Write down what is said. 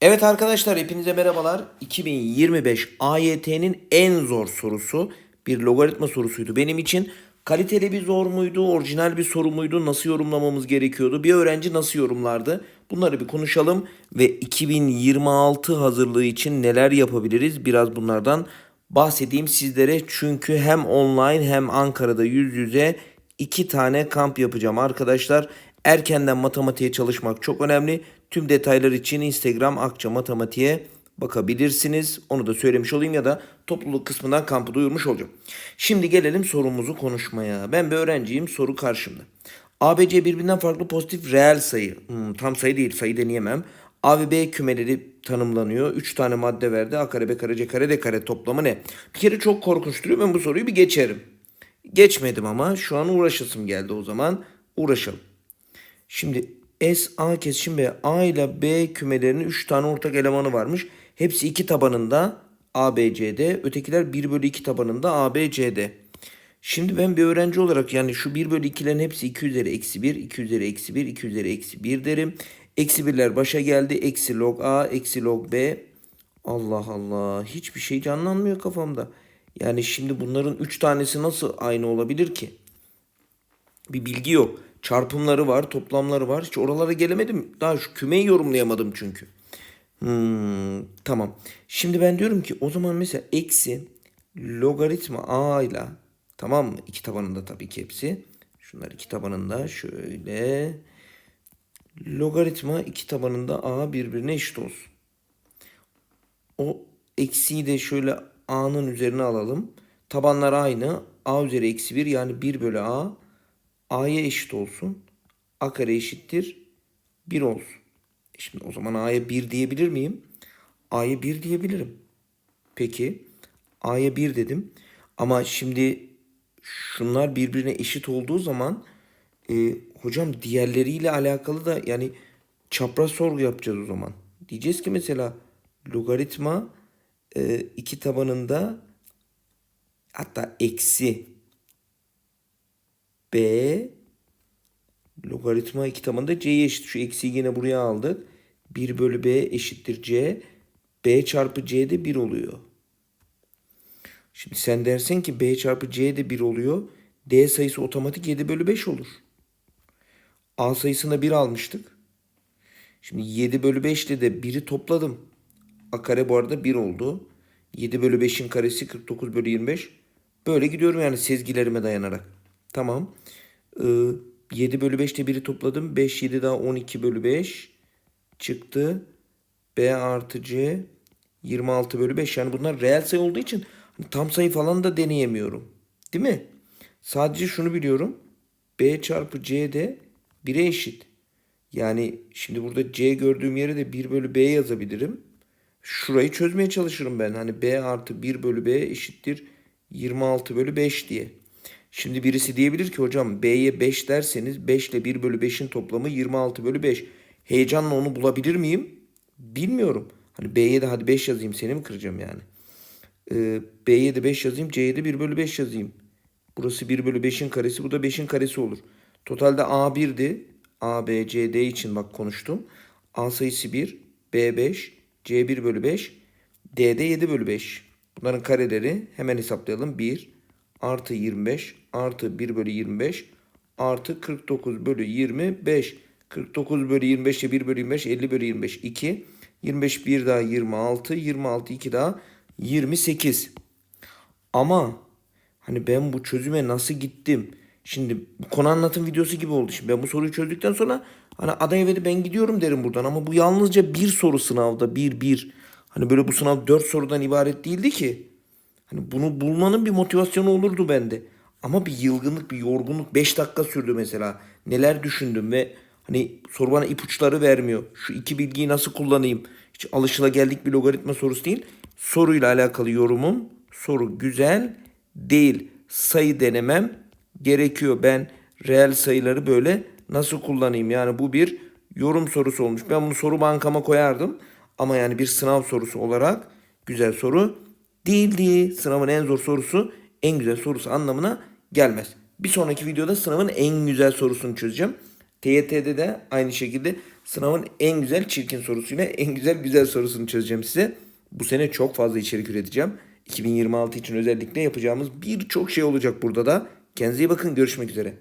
Evet arkadaşlar hepinize merhabalar. 2025 AYT'nin en zor sorusu bir logaritma sorusuydu benim için. Kaliteli bir zor muydu, orijinal bir soru muydu, nasıl yorumlamamız gerekiyordu, bir öğrenci nasıl yorumlardı? Bunları bir konuşalım ve 2026 hazırlığı için neler yapabiliriz biraz bunlardan bahsedeyim sizlere. Çünkü hem online hem Ankara'da yüz yüze iki tane kamp yapacağım arkadaşlar. Erkenden matematiğe çalışmak çok önemli. Tüm detaylar için Instagram Akça Matematiğe bakabilirsiniz. Onu da söylemiş olayım ya da topluluk kısmından kampı duyurmuş olacağım. Şimdi gelelim sorumuzu konuşmaya. Ben bir öğrenciyim soru karşımda. ABC birbirinden farklı pozitif reel sayı. Hmm, tam sayı değil sayı deneyemem. A ve B kümeleri tanımlanıyor. 3 tane madde verdi. A kare, B kare, C kare, D kare toplamı ne? Bir kere çok korkunç duruyor. Ben bu soruyu bir geçerim. Geçmedim ama şu an uğraşasım geldi o zaman. Uğraşalım. Şimdi S, A kesişim B. A ile B kümelerinin 3 tane ortak elemanı varmış. Hepsi 2 tabanında A, B, C'de. Ötekiler 1 bölü 2 tabanında A, B, C'de. Şimdi ben bir öğrenci olarak yani şu 1 bölü 2'lerin hepsi 2 üzeri eksi 1, 2 üzeri eksi 1, 2 üzeri eksi 1 derim. Eksi 1'ler başa geldi. Eksi log A, eksi log B. Allah Allah. Hiçbir şey canlanmıyor kafamda. Yani şimdi bunların 3 tanesi nasıl aynı olabilir ki? Bir bilgi yok. Çarpımları var, toplamları var. Hiç oralara gelemedim. Daha şu kümeyi yorumlayamadım çünkü. Hmm, tamam. Şimdi ben diyorum ki o zaman mesela eksi logaritma a ile tamam mı? İki tabanında tabii ki hepsi. Şunlar iki tabanında şöyle. Logaritma iki tabanında a birbirine eşit olsun. O eksiyi de şöyle a'nın üzerine alalım. Tabanlar aynı. a üzeri eksi 1 yani 1 bölü a a'ya eşit olsun. a kare eşittir 1 olsun. E Şimdi o zaman a'ya 1 diyebilir miyim? a'ya 1 diyebilirim. Peki a'ya 1 dedim. Ama şimdi şunlar birbirine eşit olduğu zaman e, hocam diğerleriyle alakalı da yani çapraz sorgu yapacağız o zaman. Diyeceğiz ki mesela logaritma e, iki tabanında hatta eksi b logaritma iki tabanında c'ye eşit. Şu eksiyi yine buraya aldık. 1 bölü b eşittir c. b çarpı c de 1 oluyor. Şimdi sen dersen ki b çarpı c de 1 oluyor. d sayısı otomatik 7 bölü 5 olur. a sayısına 1 almıştık. Şimdi 7 bölü 5 ile de 1'i topladım. a kare bu arada 1 oldu. 7 bölü 5'in karesi 49 bölü 25. Böyle gidiyorum yani sezgilerime dayanarak. Tamam. Ee, 7 bölü 5 ile 1'i topladım. 5, 7 daha 12 bölü 5 çıktı. B artı C 26 bölü 5. Yani bunlar reel sayı olduğu için hani tam sayı falan da deneyemiyorum. Değil mi? Sadece şunu biliyorum. B çarpı C de 1'e eşit. Yani şimdi burada C gördüğüm yere de 1 bölü B yazabilirim. Şurayı çözmeye çalışırım ben. Hani B artı 1 bölü B eşittir 26 bölü 5 diye. Şimdi birisi diyebilir ki hocam B'ye 5 derseniz 5 ile 1 bölü 5'in toplamı 26 bölü 5. Heyecanla onu bulabilir miyim? Bilmiyorum. Hani B'ye de hadi 5 yazayım seni mi kıracağım yani? Ee, B'ye de 5 yazayım C'ye de 1 bölü 5 yazayım. Burası 1 bölü 5'in karesi bu da 5'in karesi olur. Totalde A 1'di. A, B, C, D için bak konuştum. A sayısı 1, B 5, C 1 bölü 5, D de 7 bölü 5. Bunların kareleri hemen hesaplayalım. 1 artı 25 artı 1 bölü 25 artı 49 bölü 25. 49 bölü 25 ile 1 bölü 25 50 bölü 25 2. 25 bir daha 26 26 2 daha 28. Ama hani ben bu çözüme nasıl gittim? Şimdi bu konu anlatım videosu gibi oldu. Şimdi ben bu soruyu çözdükten sonra hani aday evet ben gidiyorum derim buradan ama bu yalnızca bir soru sınavda bir bir. Hani böyle bu sınav dört sorudan ibaret değildi ki. Hani bunu bulmanın bir motivasyonu olurdu bende. Ama bir yılgınlık, bir yorgunluk 5 dakika sürdü mesela. Neler düşündüm ve hani soru bana ipuçları vermiyor. Şu iki bilgiyi nasıl kullanayım? Hiç alışılageldik bir logaritma sorusu değil. Soruyla alakalı yorumum soru güzel değil. Sayı denemem gerekiyor. Ben reel sayıları böyle nasıl kullanayım? Yani bu bir yorum sorusu olmuş. Ben bunu soru bankama koyardım. Ama yani bir sınav sorusu olarak güzel soru değildi. Sınavın en zor sorusu en güzel sorusu anlamına gelmez. Bir sonraki videoda sınavın en güzel sorusunu çözeceğim. TYT'de de aynı şekilde Sınavın en güzel çirkin sorusuyla en güzel güzel sorusunu çözeceğim size. Bu sene çok fazla içerik üreteceğim. 2026 için özellikle yapacağımız birçok şey olacak burada da. Kendinize iyi bakın. Görüşmek üzere.